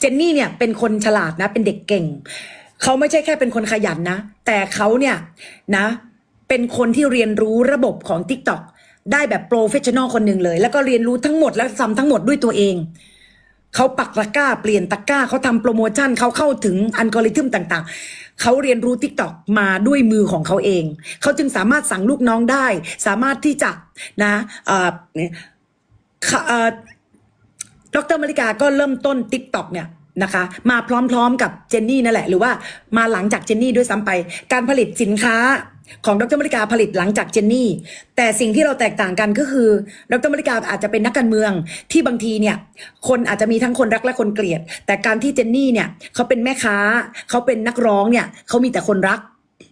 เจนนี่เนี่ยเป็นคนฉลาดนะ เป็นเด็กเก่ง เขาไม่ใช่แค่เป็นคนขยันนะ แต่เขาเนี่ยนะ เป็นคนที่เรียนรู้ระบบของ t i k t o k ได้แบบโปรเฟชชั่นอลคนหนึ่งเลย แล้วก็เรียนรู้ทั้งหมดและทำทั้งหมดด้วยตัวเองเขาปักตะกร้าเปลี่ยนตะกร้าเขาทำโปรโมชั่นเขาเข้าถึงอัลกอริทึมต่างๆ เขาเรียนรู้ t ิ k t o k มาด้วยมือของเขาเอง เขาจึงสามารถสั่งลูกน้องได้ สามารถที่จะนะอ่อค่ะเอ่อ ดรมริกาก็เริ่มต้น t ิ k t o k เนี่ยนะคะ มาพร้อมๆกับเจนนี่นั่นแหละ หรือว่ามาหลังจากเจนนี่ด้วยซ้ำไป การผลิตสินค้าของดรมริกาผลิตหลังจากเจนนี่ แต่สิ่งที่เราแตกต่างกันก็คือดรมริกาอาจจะเป็นนักการเมืองที่บางทีเนี่ย คนอาจจะมีทั้งคนรักและคนเกลียด แต่การที่เจนนี่เนี่ยเขาเป็นแม่ค้าเขาเป็นนักร้องเนี่ยเขามีแต่คนรัก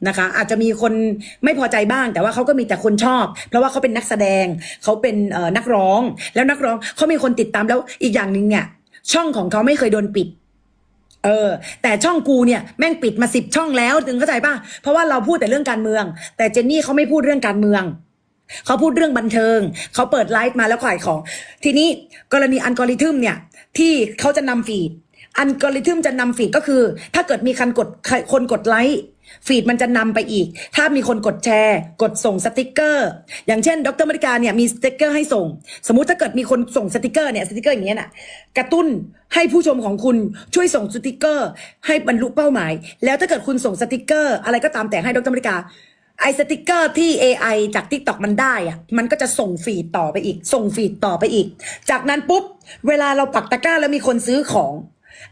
นะคะ อาจจะมีคนไม่พอใจบ้าง แต่ว่าเขาก็มีแต่คนชอบ เพราะว่าเขาเป็นนักแสดงเขาเป็นนักร้อง แล้วนักร้องเขามีคนติดตามแล้วอีกอย่างหนึ่งเนี่ยช่องของเขาไม่เคยโดนปิด เออ แต่ช่องกูเนี่ยแม่งปิดมาสิบช่องแล้วถึงเข้าใจป่ะ เพราะว่าเราพูดแต่เรื่องการเมือง แต่เจนนี่เขาไม่พูดเรื่องการเมือง เขาพูดเรื่องบันเทิง เขาเปิดไลฟ์มาแล้วขายของ ทีนี้กรณีอัลกอริทึมเนี่ย ที่เขาจะนำฟีดอัลกอริทึมจะนำฟีดก็คือ ถ้าเกิดมีคนกดคนกดไลค์ ฟีดมันจะนำไปอีก ถ้ามีคนกดแชร์ กดส่งสติกเกอร์ อย่างเช่น ดรมริกาเนี่ยมีสติกเกอร์ให้ส่ง สมมุติถ้าเกิดมีคนส่งสติกเกอร์เนี่ยสติกเกอร์อย่างเงี้ยน่ะ กระตุ้นให้ผู้ชมของคุณช่วยส่งสติกเกอร์ ให้บรรลุเป้าหมาย แล้วถ้าเกิดคุณส่งสติกเกอร์ อะไรก็ตามแต่ให้ดรมริกา ไอสติกเกอร์ที่ AI จาก t ิ k t o k มันได้อะมันก็จะส่งฟีดต่อไปอีก ส่งฟีดต่อไปอีก จากนั้นปุ๊บ เวลาเราปักตะกร้าแล้วมีคนซื้อของ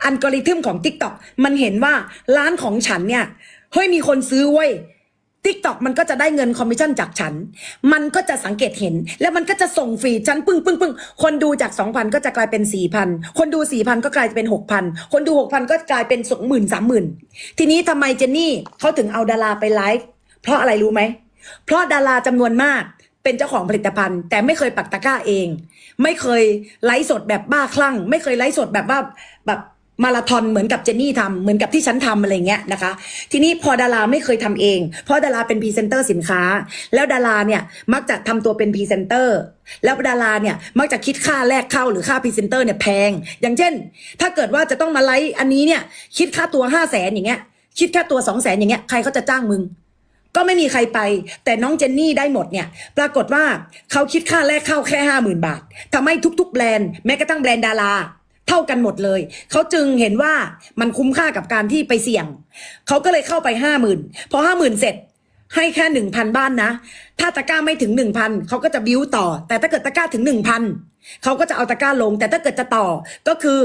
อัลกอริทึมของ t ิ k t o k มันเห็นว่าร้านของฉันเนี่ย เฮ้ยมีคนซื้อเว้ย t ิ k t o k มันก็จะได้เงินคอมมิชชั่นจากฉัน มันก็จะสังเกตเห็น แล้วมันก็จะส่งฟีดฉันปึ้งปึ้งปึ้งคนดูจาก 2,000 ก็จะกลายเป็น 4,000 คนดู 4,000 ก็กลายเป็น 6,000 คนดู 6,000 ก็กลายเป็น20,000 30,000ทีนี้ทำไมเจนนี่เขาถึงเอาดาราไปไลฟ์เพราะอะไรรู้ไหม เพราะดาราจำนวนมากเป็นเจ้าของผลิตภัณฑ์ แต่ไม่เคยปักตะกร้าเอง ไม่เคยไลฟ์สดแบบบ้าคลั่ง ไม่เคยไลฟ์สดแบบว่าแบบ มาราธอนเหมือนกับเจนนี่ทำเหมือนกับที่ฉันทำอะไรเงี้ยนะคะ ทีนี้พอดาราไม่เคยทำเอง เพราะดาราเป็นพรีเซนเตอร์สินค้า แล้วดาราเนี่ยมักจะทำตัวเป็นพรีเซนเตอร์แล้วดาราเนี่ยมักจะคิดค่าแรกเข้าหรือค่าพรีเซนเตอร์เนี่ยแพง อย่างเช่น ถ้าเกิดว่าจะต้องมาไลฟ์อันนี้เนี่ย คิดค่าตัวห้าแสนอย่างเงี้ย คิดค่าตัวสองแสนอย่างเงี้ยใครเขาจะจ้างมึงก็ไม่มีใครไป แต่น้องเจนนี่ได้หมดเนี่ย ปรากฏว่าเขาคิดค่าแรกเข้าแค่ห้าหมื่นบาททำให้ทุกๆแบรนด์แม้กระทั่งแบรนด์ดารา เท่ากันหมดเลย เขาจึงเห็นว่ามันคุ้มค่ากับการที่ไปเสี่ยง เขาก็เลยเข้าไปห้าหมื่นพอห้าหมื่นเสร็จให้แค่หนึ่งพันบ้านนะ ถ้าตะกร้าไม่ถึงหนึ่งพันเขาก็จะบิ้วต่อ แต่ถ้าเกิดตะกร้าถึงหนึ่งพันเขาก็จะเอาตะกร้าลง แต่ถ้าเกิดจะต่อก็คือ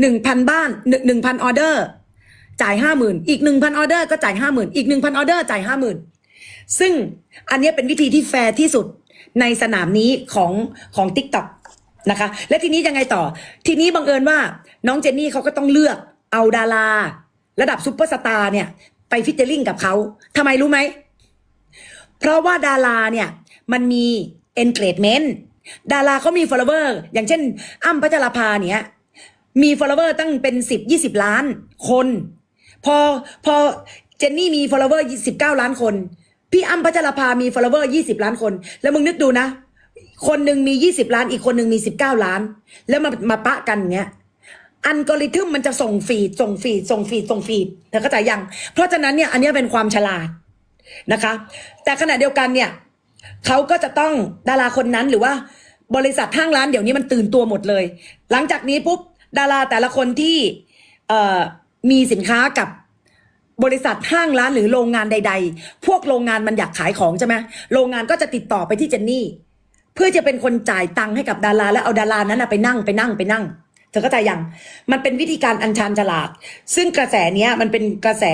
หนึ่งพันบ้านหนึ่งพันออเดอร์ จ่ายห้าหมื่นอีกหนึ่งพันออเดอร์ก็จ่ายห้าหมื่นอีกหนึ่งพันออเดอร์จ่ายห้าหมื่นซึ่งอันนี้เป็นวิธีที่แฟร์ที่สุดในสนามนี้ของของ t ิ k t o k นะคะ และทีนี้ยังไงต่อ ทีนี้บังเอิญว่าน้องเจนนี่เขาก็ต้องเลือกเอาดารา ระดับซุปเปอร์สตาร์เนี่ย ไปฟิชเจอริงกับเขาทำไมรู้ไหม เพราะว่าดาราเนี่ย มันมี engagement ดาราเขามี follower อย่างเช่น อ้ำพัชราภาเนี่ยมี follower ตั้งเป็นสิบยี่สิบล้านคน พอพอเจนนี่มี follower สิบเก้าล้านคน พี่อ้ำพัชราภามี follower ยี่สิบล้านคน แล้วมึงนึกดูนะ คนหนึ่งมียี่สิบล้าน อีกคนหนึ่งมีสิบเก้าล้าน แล้วมามาปะกันเงี้ยอัลกอริทึมมันจะส่งฟีดส่งฟีดส่งฟีดส่งฟีดเธอเข้าใจยัง เพราะฉะนั้นเนี่ยอันนี้เป็นความฉลาดนะคะ แต่ขณะเดียวกันเนี่ยเขาก็จะต้องดาราคนนั้นหรือว่า บริษัทห้างร้านเดี๋ยวนี้มันตื่นตัวหมดเลย หลังจากนี้ปุ๊บดาราแต่ละคนที่เออมีสินค้ากับบริษัทห้างร้านหรือโรงงานใด ๆ พวกโรงงานมันอยากขายของใช่ไหมโรงงานก็จะติดต่อไปที่เจนนี่ เพื่อจะเป็นคนจ่ายตังค์ให้กับดาราแล้วเอาดารานั้นนะไปนั่งไปนั่งไปนั่งเธอเข้าใจยังมันเป็นวิธีการอัญชันฉลาด ซึ่งกระแสเนี้ยมันเป็นกระแส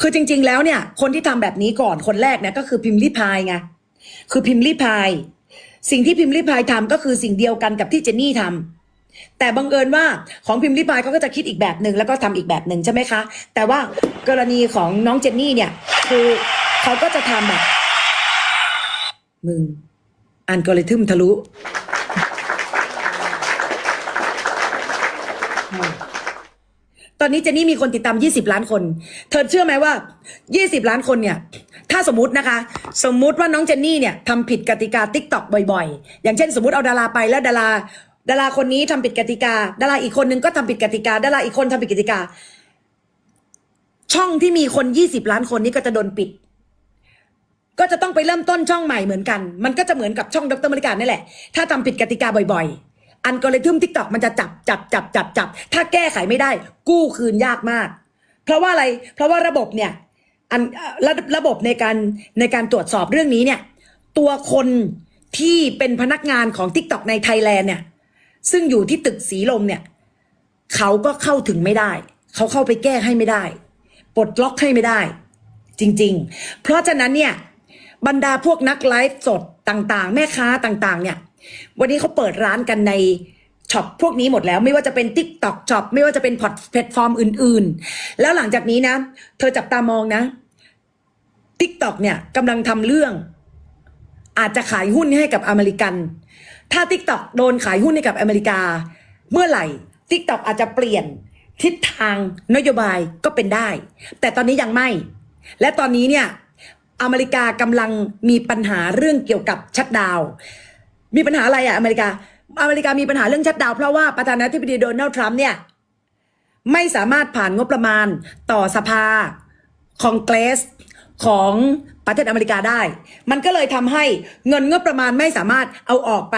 คือจริง ๆ แล้วเนี่ย คนที่ทำแบบนี้ก่อนคนแรกเนี่ยก็คือพิมพ์ลิพายไงคือพิมพ์ลิพาย สิ่งที่พิมพ์ลิพายทำก็คือสิ่งเดียวกันกับที่เจนนี่ทำแต่บังเอิญว่าของพิมพ์ลิพายเขาก็จะคิดอีกแบบหนึ่งแล้วก็ทำอีกแบบหนึ่งใช่ไหมคะ แต่ว่ากรณีของน้องเจนนี่เนี่ย คือเขาก็จะทำแบบมึง อัลกอริทึมทะลุ ตอนนี้เจนนี่มีคนติดตาม 20 ล้านคน เธอเชื่อไหมว่า 20 ล้านคนเนี่ย ถ้าสมมตินะคะ สมมุติว่าน้องเจนนี่เนี่ยทำผิดกติกา t ิ k t o k บ่อยๆ อย่างเช่นสมมติเอาดาราไปแล้วดารา ดาราคนนี้ทำผิดกติกา ดาราอีกคนนึงก็ทำผิดกติกา ดาราอีกคนทำผิดกติกา ช่องที่มีคนยี่สิบล้านคนนี้ก็จะโดนปิด ก็จะต้องไปเริ่มต้นช่องใหม่เหมือนกัน มันก็จะเหมือนกับช่องดรมริการนี่แหละ ถ้าทำผิดกติกาบ่อยๆ อันกริทึมทิกตอกมันจะจับจับจับจับจับ ถ้าแก้ไขไม่ได้ กู้คืนยากมาก เพราะว่าอะไร เพราะว่าระบบเนี่ยอันระระบบในการในการตรวจสอบเรื่องนี้เนี่ย ตัวคนที่เป็นพนักงานของ t ิ k t o k ในไทยแลนด์เนี่ย ซึ่งอยู่ที่ตึกสีลมเนี่ย เขาก็เข้าถึงไม่ได้ เขาเข้าไปแก้ให้ไม่ได้ ปลดล็อกให้ไม่ได้ จริง ๆ เพราะฉะนั้นเนี่ย บรรดาพวกนักไลฟ์สดต่างๆ แม่ค้าต่างๆ เนี่ย วันนี้เขาเปิดร้านกันในช็อปพวกนี้หมดแล้ว ไม่ว่าจะเป็น Tik t o k ช็อปไม่ว่าจะเป็นพอร์ตแพลตฟอร์มอื่นๆ แล้วหลังจากนี้นะ เธอจับตามองนะ Tik t o k เนี่ยกำลังทำเรื่อง อาจจะขายหุ้นให้กับอเมริกัน ถ้า Tik t o k โดนขายหุ้นให้กับอเมริกา เมื่อไหร่ Tik t o k อาจจะเปลี่ยนทิศทางนโยบายก็เป็นได้ แต่ตอนนี้ยังไม่ และตอนนี้เนี่ย อเมริกากำลังมีปัญหาเรื่องเกี่ยวกับชัดดาว มีปัญหาอะไรอะอเมริกา อเมริกามีปัญหาเรื่องชัดดาวเพราะว่าประธานาธิบดีโดนัลด์ทรัมป์เนี่ยไม่สามารถผ่านงบประมาณต่อสภาคองเกรสของประเทศอเมริกาได้ มันก็เลยทำให้เงินงบประมาณไม่สามารถเอาออกไป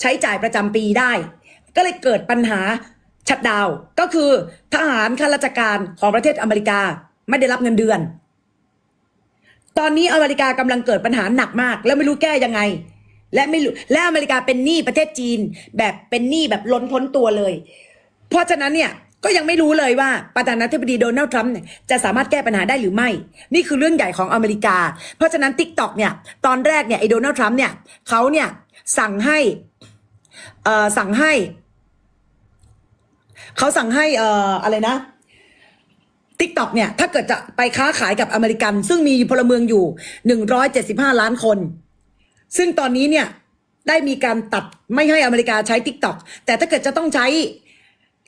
ใช้จ่ายประจำปีได้ ก็เลยเกิดปัญหาชัดดาว ก็คือทหารข้าราชการของประเทศอเมริกาไม่ได้รับเงินเดือน ตอนนี้อเมริกากำลังเกิดปัญหาหนักมาก แล้วไม่รู้แก้ยังไง และไม่รู้และอเมริกาเป็นหนี้ประเทศจีน แบบเป็นหนี้แบบล้นพ้นตัวเลย เพราะฉะนั้นเนี่ยก็ยังไม่รู้เลยว่าประธานาธิบดีโดนัลด์ทรัมป์จะสามารถแก้ปัญหาได้หรือไม่ นี่คือเรื่องใหญ่ของอเมริกา เพราะฉะนั้น t ิ k t o k เนี่ยตอนแรกเนี่ยไอ้โดนัลด์ทรัมป์เนี่ยเขาเนี่ยสั่งให้เอ่อสั่งให้ เขาสั่งให้เอ่ออะไรนะ ทิกตอกเนี่ย ถ้าเกิดจะไปค้าขายกับอเมริกัน ซึ่งมีพลเมืองอยู่175ล้านคน ซึ่งตอนนี้เนี่ย ได้มีการตัดไม่ให้อเมริกาใช้ t ิ k t o k แต่ถ้าเกิดจะต้องใช้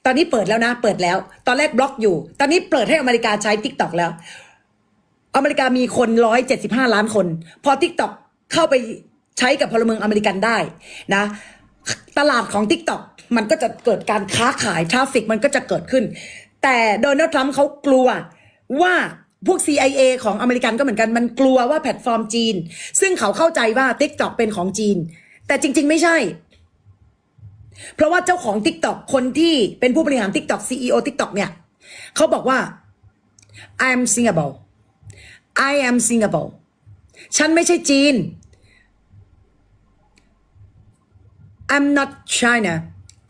ตอนนี้เปิดแล้วนะ เปิดแล้ว ตอนแรกบล็อกอยู่ ตอนนี้เปิดให้อเมริกาใช้ t ิ k t o k แล้ว อเมริกามีคน175ล้านคน พอ t ิ k t o k เข้าไปใช้กับพลเมืองอเมริกันได้นะ ตลาดของ t ิ k t o k มันก็จะเกิดการค้าขายทราฟิกมันก็จะเกิดขึ้น แต่โดนัลด์ทรัมป์เขากลัวว่าพวก CIA ของอเมริกันก็เหมือนกันมันกลัวว่าแพลตฟอร์มจีน ซึ่งเขาเข้าใจว่า t ิ k t o k เป็นของจีน แต่จริง ๆ ไม่ใช่ เพราะว่าเจ้าของ t ิ k t o k คนที่เป็นผู้บริหาร t ิ k t o k CEO TikTok เนี่ย เขาบอกว่า I am Singapore I am Singapore ฉันไม่ใช่จีน I'm not China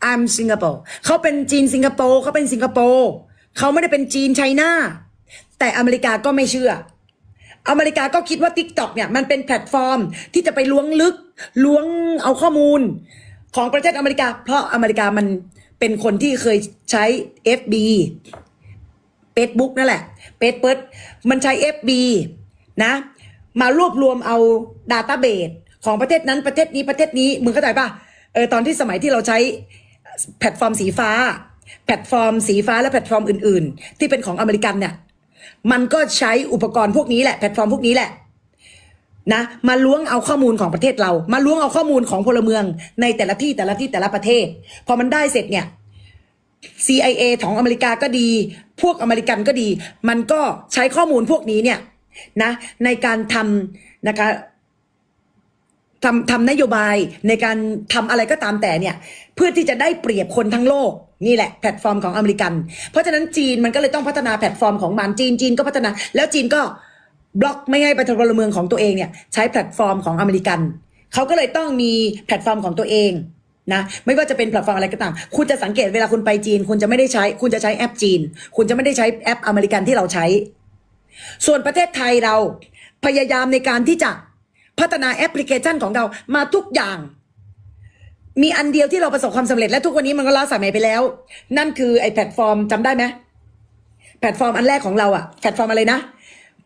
I'm Singapore เขาเป็นจีนสิงคโปร์เขาเป็นสิงคโปร์ เขาไม่ได้เป็นจีนไชน่าแต่อเมริกาก็ไม่เชื่อ อเมริกาก็คิดว่า TikTok เนี่ยมันเป็นแพลตฟอร์มที่จะไปล้วงลึกล้วงเอาข้อมูลของประเทศอเมริกา เพราะอเมริกามันเป็นคนที่เคยใช้ FB Facebook นั่นแหละเปดเปิดมันใช้ FB นะ มารวบรวมเอาด a ต้าเบสของประเทศนั้นประเทศนี้ประเทศนี้มึงเข้าใจป่ะเออตอนที่สมัยที่เราใช้แพลตฟอร์มสีฟ้า แพลตฟอร์มสีฟ้าและแพลตฟอร์มอื่น ๆ ที่เป็นของอเมริกันเนี่ยมันก็ใช้อุปกรณ์พวกนี้แหละแพลตฟอร์มพวกนี้แหละนะมาล้วงเอาข้อมูลของประเทศเรา มาล้วงเอาข้อมูลของพลเมืองในแต่ละที่แต่ละที่แต่ละประเทศ พอมันได้เสร็จเนี่ย CIA ของอเมริกาก็ดี พวกอเมริกันก็ดี มันก็ใช้ข้อมูลพวกนี้เนี่ยนะในการทำนะคะ ทำทำนโยบายในการทำอะไรก็ตามแต่เนี่ย เพื่อที่จะได้เปรียบคนทั้งโลกนี่แหละแพลตฟอร์มของอเมริกัน เพราะฉะนั้นจีนมันก็เลยต้องพัฒนาแพลตฟอร์มของมันจีนจีนก็พัฒนา แล้วจีนก็บล็อกไม่ให้ประชาชนเมืองของตัวเองเนี่ยใช้แพลตฟอร์มของอเมริกันเขาก็เลยต้องมีแพลตฟอร์มของตัวเองนะไม่ว่าจะเป็นแพลตฟอร์มอะไรก็ตาม คุณจะสังเกตเวลาคุณไปจีน คุณจะไม่ได้ใช้ คุณจะใช้แอปจีน คุณจะไม่ได้ใช้แอปอเมริกันที่เราใช้ ส่วนประเทศไทยเราพยายามในการที่จะ พัฒนาแอปพลิเคชันของเรามาทุกอย่าง มีอันเดียวที่เราประสบความสำเร็จและทุกวันนี้มันก็ล้าสมัยไปแล้ว นั่นคือไอ้แพลตฟอร์มจำได้ไหมแพลตฟอร์มอันแรกของเราอะแพลตฟอร์มอะไรนะ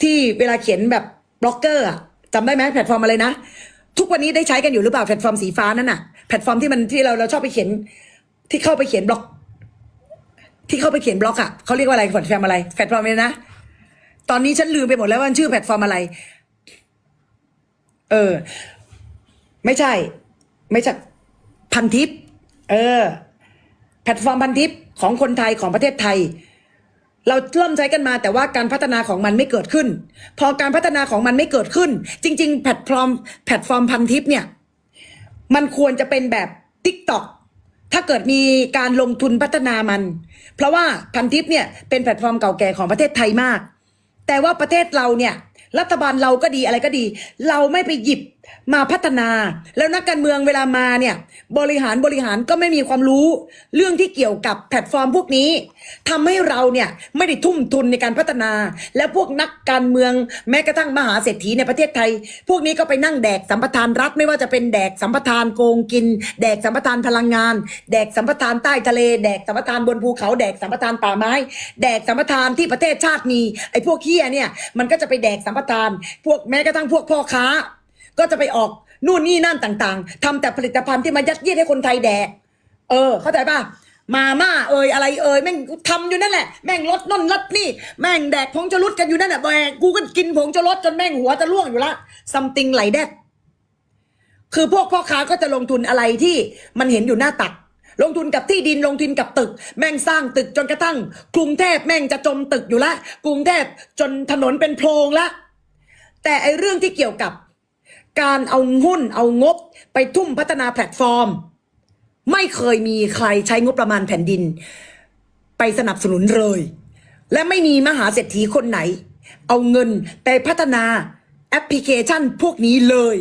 ที่เวลาเขียนแบบบล็อกเกอร์อะจำได้ไหมแพลตฟอร์มอะไรนะ ทุกวันนี้ได้ใช้กันอยู่หรือเปล่าแพลตฟอร์มสีฟ้านั่นน่ะแพลตฟอร์มที่มันที่เราเราชอบไปเขียนที่เข้าไปเขียนบล็อก ที่เข้าไปเขียนบล็อกอะเขาเรียกว่าอะไรแพลตฟอร์มอะไรแพลตฟอร์มอะไรนะตอนนี้ฉันลืมไปหมดแล้วว่าชื่อแพลตฟอร์มอะไร เออ ไม่ใช่ ไม่ใช่พันทิป เออ แพลตฟอร์มพันทิปของคนไทยของประเทศไทย เราเริ่มใช้กันมาแต่ว่าการพัฒนาของมันไม่เกิดขึ้น พอการพัฒนาของมันไม่เกิดขึ้น จริง ๆ แพลตฟอร์ม แพลตฟอร์มพันทิปเนี่ย มันควรจะเป็นแบบ t ิ k t o k ถ้าเกิดมีการลงทุนพัฒนามัน เพราะว่าพันทิปเนี่ยเป็นแพลตฟอร์มเก่าแก่ของประเทศไทยมาก แต่ว่าประเทศเราเนี่ย รัฐบาลเราก็ดีอะไรก็ดี เราไม่ไปหยิบ มาพัฒนา แล้วนักการเมืองเวลามาเนี่ย บริหารบริหารก็ไม่มีความรู้ เรื่องที่เกี่ยวกับแพลตฟอร์มพวกนี้ทำให้เราเนี่ยไม่ได้ทุ่มทุนในการพัฒนา แล้วพวกนักการเมืองแม้กระทั่งมหาเศรษฐีในประเทศไทย พวกนี้ก็ไปนั่งแดกสัมปทานรัฐไม่ว่าจะเป็นแดกสัมปทานโกงกิน แดกสัมปทานพลังงาน แดกสัมปทานใต้ทะเล แดกสัมปทานบนภูเขา แดกสัมปทานป่าไม้ แดกสัมปทานที่ประเทศชาติมีไอ้พวกเฮียเนี่ยมันก็จะไปแดกสัมปทาน พวกแม้กระทั่งพวกพ่อค้า ก็จะไปออกนู่นนี่นั่นต่างๆทำแต่ผลิตภัณฑ์ที่มายัดเยียดให้คนไทยแดก เออ เข้าใจป่ะ มาม่าเอ่ยอะไรเอ่ยแม่งทำอยู่นั่นแหละ แม่งลดน่นลดนี่ แม่งแดกผงจะลดกันอยู่นั่นแหละแบกกูก็กินผงจะลดจนแม่งหัวจะล่วงอยู่ละ something like that คือพวกพ่อค้าก็จะลงทุนอะไรที่มันเห็นอยู่หน้าตัก ลงทุนกับที่ดินลงทุนกับตึก แม่งสร้างตึกจนกระทั่ง กรุงเทพแม่งจะจมตึกอยู่ละกรุงเทพจนถนนเป็นโพรงละแต่ไอเรื่องที่เกี่ยวกับ การเอาหุ้นเอางบไปทุ่มพัฒนาแพลตฟอร์ม ไม่เคยมีใครใช้งบประมาณแผ่นดิน ไปสนับสนุนเลย และไม่มีมหาเศรษฐีคนไหน เอาเงินไปพัฒนาแอปพลิเคชันพวกนี้เลย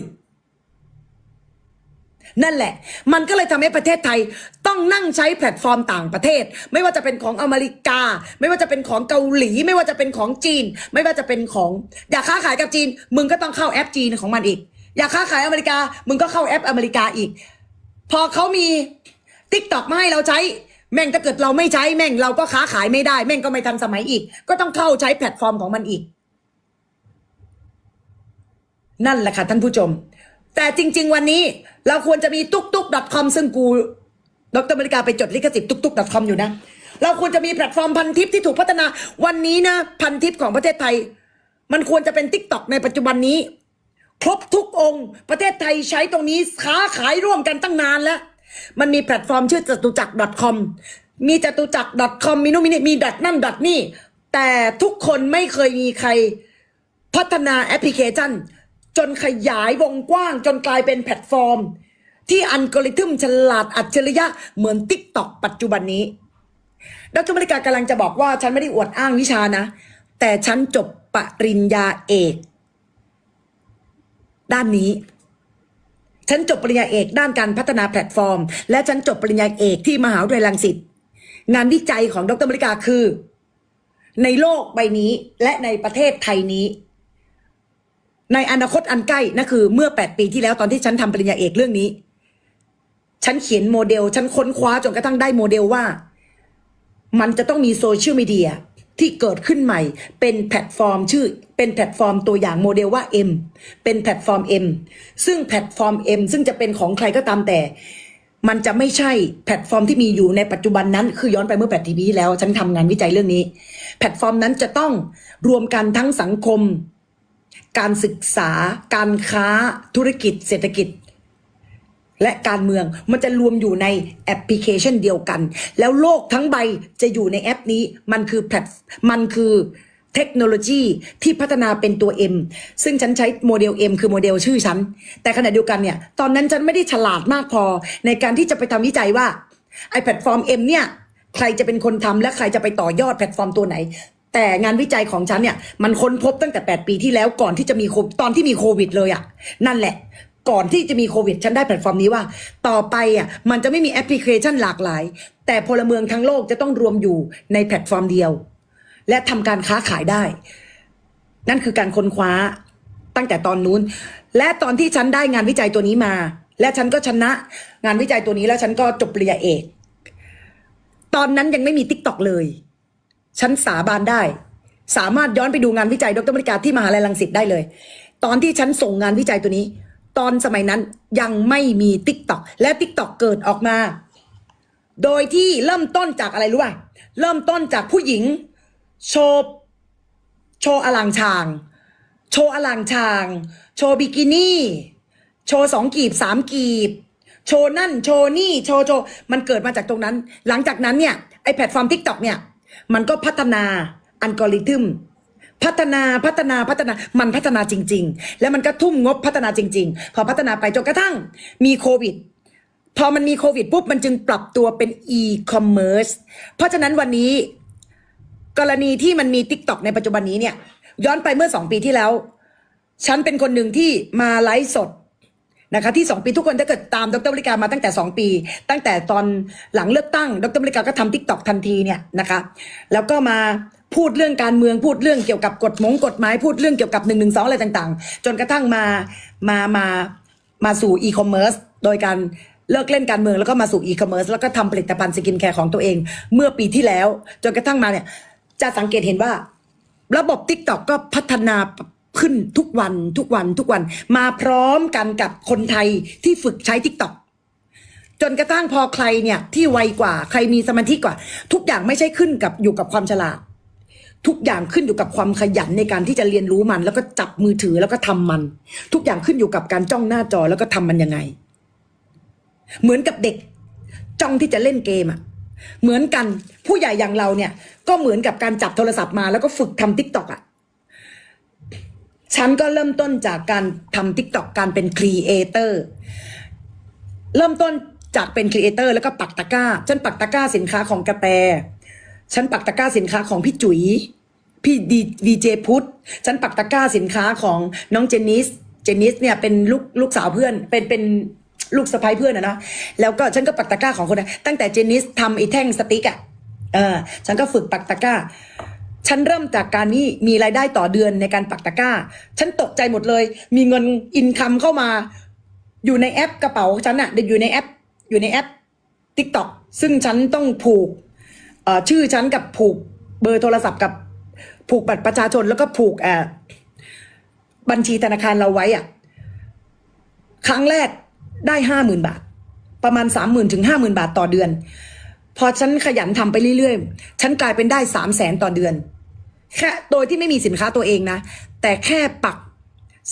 นั่นแหละ มันก็เลยทำให้ประเทศไทยต้องนั่งใช้แพลตฟอร์มต่างประเทศ ไม่ว่าจะเป็นของอเมริกา ไม่ว่าจะเป็นของเกาหลี ไม่ว่าจะเป็นของจีน ไม่ว่าจะเป็นของ อยากค้าขายกับจีน มึงก็ต้องเข้าแอปจีนของมันอีก อยากค้าขายอเมริกา มึงก็เข้าแอปอเมริกาอีก พอเขามีติ๊กต็อกมาให้เราใช้ แม่งถ้าเกิดเราไม่ใช้แม่งเราก็ค้าขายไม่ได้ แม่งก็ไม่ทันสมัยอีก ก็ต้องเข้าใช้แพลตฟอร์มของมันอีก นั่นแหละค่ะท่านผู้ชม แต่จริง ๆ วันนี้เราควรจะมีตุ๊กตุ๊ก .com ซึ่งกูดรอเมริกาไปจดลิขสิทธิ์ตุ๊กตุ๊ก .com อยู่นะ เราควรจะมีแพลตฟอร์มพันทิปที่ถูกพัฒนาวันนี้นะ พันทิปของประเทศไทย มันควรจะเป็นติ๊กต็อกในปัจจุบันนี้ ครบทุกองค์ ประเทศไทยใช้ตรงนี้ค้าขายร่วมกันตั้งนานแล้ว มันมีแพลตฟอร์มชื่อจตุจักร .com มีจตุจักร .com มีนู่นมีนี่มีดัดนั่นดัดนี่ แต่ทุกคนไม่เคยมีใครพัฒนาแอปพลิเคชัน จนขยายวงกว้างจนกลายเป็นแพลตฟอร์ม ที่อัลกอริทึมฉลาดอัจฉริยะเหมือน t ิ k t o k ปัจจุบันนี้ดรมริกากำลังจะบอกว่าฉันไม่ได้อวดอ้างวิชานะ แต่ฉันจบปริญญาเอก ด้านนี้ ฉันจบปริญญาเอกด้านการพัฒนาแพลตฟอร์ม และฉันจบปริญญาเอกที่มหาวิทยาลัยรังสิตงานวิจัยของดรมริกาคือ ในโลกใบนี้และในประเทศไทยนี้ ในอนาคตอันใกล้นั่นคือเมื่อ 8 ปีที่แล้วตอนที่ฉันทำปริญญาเอกเรื่องนี้ ฉันเขียนโมเดล ฉันค้นคว้าจนกระทั่งได้โมเดลว่า มันจะต้องมีโซเชียลมีเดีย ที่เกิดขึ้นใหม่ เป็นแพลตฟอร์มชื่อเป็นแพลตฟอร์มตัวอย่างโมเดลว่า M เป็นแพลตฟอร์ม M ซึ่งแพลตฟอร์ม M ซึ่งจะเป็นของใครก็ตามแต่ มันจะไม่ใช่แพลตฟอร์มที่มีอยู่ในปัจจุบันนั้น คือย้อนไปเมื่อ8ปีที่แล้วฉันทำงานวิจัยเรื่องนี้ แพลตฟอร์มนั้นจะต้องรวมกันทั้งสังคม การศึกษา การค้าธุรกิจ เศรษฐกิจ และการเมืองมันจะรวมอยู่ในแอปพลิเคชันเดียวกัน แล้วโลกทั้งใบจะอยู่ในแอปนี้มันคือแพลตมันคือเทคโนโลยีที่พัฒนาเป็นตัว M ซึ่งฉันใช้โมเดล M คือโมเดลชื่อฉัน แต่ขณะเดียวกันเนี่ย ตอนนั้นฉันไม่ได้ฉลาดมากพอ ในการที่จะไปทำวิจัยว่าไอแพลตฟอร์ม M เนี่ย ใครจะเป็นคนทำและใครจะไปต่อยอดแพลตฟอร์มตัวไหน แต่งานวิจัยของฉันเนี่ย มันค้นพบตั้งแต่ 8 ปีที่แล้วก่อนที่จะมีโคตอนที่มีโควิดเลยอะ่ะ นั่นแหละ ก่อนที่จะมีโควิดฉันได้แพลตฟอร์มนี้ว่า ต่อไปอะมันจะไม่มีแอปพลิเคชันหลากหลาย แต่พลเมืองทั้งโลกจะต้องรวมอยู่ในแพลตฟอร์มเดียว และทำการค้าขายได้ นั่นคือการค้นคว้าตั้งแต่ตอนนู้น และตอนที่ฉันได้งานวิจัยตัวนี้มา และฉันก็ชนะงานวิจัยตัวนี้แล้วฉันก็จบปริญญาเอก ตอนนั้นยังไม่มีติ๊กต็อกเลย ฉันสาบานได้ สามารถย้อนไปดูงานวิจัยดรมริกาที่มหาลัยรังสิตได้เลย ตอนที่ฉันส่งงานวิจัยตัวนี้ ตอนสมัยนั้นยังไม่มีติ๊กต็อกและติ๊กต็อกเกิดออกมา โดยที่เริ่มต้นจากอะไรรู้ป่ะ เริ่มต้นจากผู้หญิง โชว์โชว์อลังชาง โชว์อลังชาง โชว์บิกินี่ โชว์สองกีบสามกีบ โชว์นั่น โชว์นี่ โชว์โชว์มันเกิดมาจากตรงนั้น หลังจากนั้นเนี่ยไอแพลตฟอร์ม t ิ k t o k เนี่ย มันก็พัฒนาอัลกอริทึม พัฒนาพัฒนาพัฒนามันพัฒนาจริง ๆ แล้วมันก็ทุ่มงบพัฒนาจริง ๆ พอพัฒนาไปจนกระทั่งมีโควิดพอมันมีโควิดปุ๊บมันจึงปรับตัวเป็นอีคอมเมิร์ซเพราะฉะนั้นวันนี้กรณีที่มันมี t ิ k t o k ในปัจจุบันนี้เนี่ย ย้อนไปเมื่อสองปีที่แล้ว ฉันเป็นคนหนึ่งที่มาไลฟ์สด นะคะที่ 2 ปีทุกคนถ้าเกิดตามดรบริการมาตั้งแต่ 2 ปี ตั้งแต่ตอนหลังเลือกตั้งดรบริการก็ทำทิกตอกทันทีเนี่ยนะคะแล้วก็มาพูดเรื่องการเมืองพูดเรื่องเกี่ยวกับกฎมงกฎหมายพูดเรื่องเกี่ยวกับ1นึอะไรต่างๆ จนกระทั่งมามามามาสู่อีคอมเมิร์ซโดยการเลิกเล่นการเมืองแล้วก็มาสู่อีคอมเมิร์ซแล้วก็ทำผลิตภัณฑ์สกินแคร์ของตัวเอง เมื่อปีที่แล้ว จนกระทั่งมาเนี่ยจะสังเกตเห็นว่า ระบบ t ิ k t o k ก็พัฒนา ขึ้นทุกวันทุกวันทุกวัน มาพร้อมกันกับคนไทยที่ฝึกใช้ t ิ k t o k จนกระทั่งพอใครเนี่ย ที่ไวกว่า ใครมีสมาธิกว่า ทุกอย่างไม่ใช่ขึ้นกับอยู่กับความฉลาด ทุกอย่างขึ้นอยู่กับความขยันในการที่จะเรียนรู้มัน แล้วก็จับมือถือแล้วก็ทำมัน ทุกอย่างขึ้นอยู่กับการจ้องหน้าจอแล้วก็ทำมันยังไง เหมือนกับเด็ก จ้องที่จะเล่นเกมอะเหมือนกันผู้ใหญ่อย่างเราเนี่ย ก็เหมือนกับการจับโทรศัพท์มาแล้วก็ฝึกทำทิกตอกอะ ฉันก็เริ่มต้นจากการทำทิกตอกการเป็นครีเอเตอร์เริ่มต้นจากเป็นครีเอเตอร์แล้วก็ปักตะกร้า ฉันปักตะกร้าสินค้าของกระแต ฉันปักตะกร้าสินค้าของพี่จุ๋ย พี่ดีวีเจพุทธ ฉันปักตะกร้าสินค้าของน้องเจนนิส เจนนิสเนี่ยเป็นลูกลูกสาวเพื่อน เป็นเป็นลูกสะใภ้เพื่อนอะนะ แล้วก็ฉันก็ปักตะกร้าของคนนั้นตั้งแต่เจนนิสทำไอ้แท่งสติ๊กอะเออ ฉันก็ฝึกปักตะกร้า ฉันเริ่มจากการนี้มีรายได้ต่อเดือนในการปักตะกร้า ฉันตกใจหมดเลย มีเงินอินคัมเข้ามา อยู่ในแอปกระเป๋าฉันอะอยู่ในแอป อยู่ในแอป t ิ k t o k ซึ่งฉันต้องผูกชื่อฉันกับผูกเบอร์โทรศัพท์กับผูกบัตรประชาชนแล้วก็ผูกบัญชีธนาคารเราไว้อะครั้งแรกได้ห้าหมื่นบาท ประมาณสามหมื่นถึงห้าหมื่นบาทต่อเดือน พอฉันขยันทำไปเรื่อยๆ ฉันกลายเป็นได้สามแสนต่อเดือน แค่โดยที่ไม่มีสินค้าตัวเองนะ แต่แค่ปัก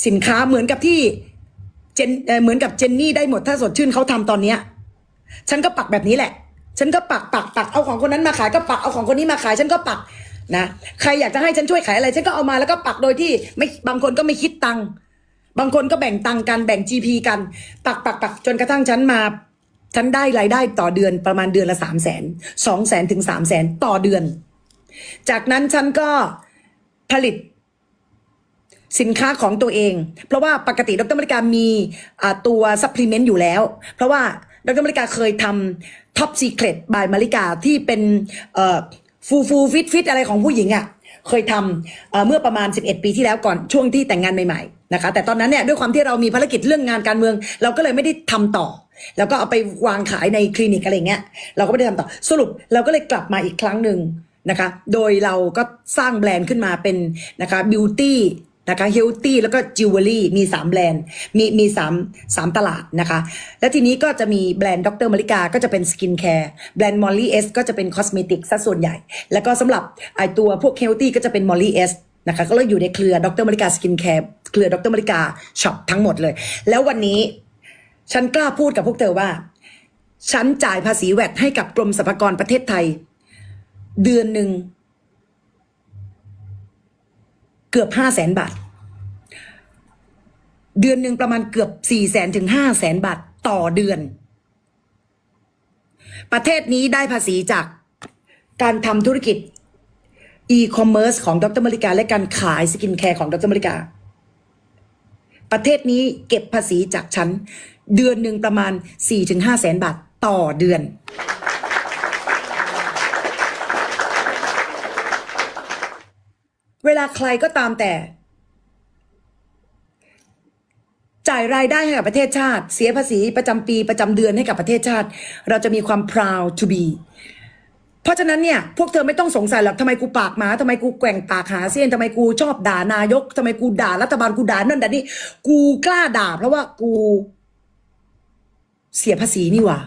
สินค้าเหมือนกับที่เจนเเหมือนกับเจนนี่ได้หมดถ้าสดชื่นเขาทำตอนเนี้ย ฉันก็ปักแบบนี้แหละ ฉันก็ปักปักปักเอาของคนนั้นมาขายก็ปักเอาของคนนี้มาขาย ฉันก็ปักนะใครอยากจะให้ฉันช่วยขายอะไร ฉันก็เอามาแล้วก็ปักโดยที่ไม่บางคนก็ไม่คิดตังค์บางคนก็แบ่งตังค์กันแบ่ง GP กัน ปักปักปักจนกระทั่งฉันมา ฉันได้รายได้ต่อเดือนประมาณเดือนละสามแสนสองแสนถึงสามแสนต่อเดือน จากนั้นฉันก็ผลิตสินค้าของตัวเอง เพราะว่าปกติดรมริกามีตัวซัพพลีเมนต์อยู่แล้ว เพราะว่าดรมริกาเคยทำท็อปซีเครตบายมาริกาที่เป็นฟูฟูฟิตฟิตอะไรของผู้หญิงอะ่ะเคยทำเอ่อเมื่อประมาณ 11 ปีที่แล้วก่อนช่วงที่แต่งงานใหม่ๆนะคะแต่ตอนนั้นเนี่ยด้วยความที่เรามีภารกิจเรื่องงานการเมือง เราก็เลยไม่ได้ทำต่อ แล้วก็เอาไปวางขายในคลินิกอะไรเงี้ย เราก็ไม่ได้ทำต่อ สรุปเราก็เลยกลับมาอีกครั้งหนึ่งนะคะ โดยเราก็สร้างแบรนด์ขึ้นมาเป็นนะคะบิวตี้นะคะเฮลตี้แล้วก็จิวเวลรี่มี 3 แบรนด์มีมี3 3ตลาดนะคะ แล้วทีนี้ก็จะมีแบรนด์ดรมาริกาก็จะเป็นสกินแคร์แบรนด์มอลลี่เอสก็จะเป็นคอสเมติกซะส่วนใหญ่ แล้วก็สำหรับไอตัวพวกเฮลตี้ก็จะเป็นมอลลี่เอสนะคะก็เลยอยู่ในเครือดรมาริกาสกินแคร์เครือดรมาริกาช็อปทั้งหมดเลย แล้ววันนี้ ฉันกล้าพูดกับพวกเธอว่า ฉันจ่ายภาษีแวดให้กับกรมสรรพากรประเทศไทย เดือนหนึ่ง เกือบห้าแสนบาท เดือนหนึ่งประมาณเกือบสี่แสนถึงห้าแสนบาทต่อเดือน ประเทศนี้ได้ภาษีจากการทำธุรกิจอีคอมเมิร์ซของดรมริกา และการขายสกินแคร์ของดรมริกา ประเทศนี้เก็บภาษีจากฉัน เดือนหนึ่งประมาณ 4-5แสนบาทต่อเดือน เวลาใครก็ตามแต่ จ่ายรายได้ให้กับประเทศชาติ เสียภาษีประจำปีประจำเดือนให้กับประเทศชาติ เราจะมีความ proud to be ราะฉะนั้นเนี่ยพวกเธอไม่ต้องสงสัยหรอกทำไมกูปากหมาทำไมกูแกว่งปากหาเส้นทำไมกูชอบด่านายกทำไมกูด่ารัฐบาลกูด่านั่นด่านี่กูกล้าด่าเพราะว่ากูเสียภาษีนี่หว่า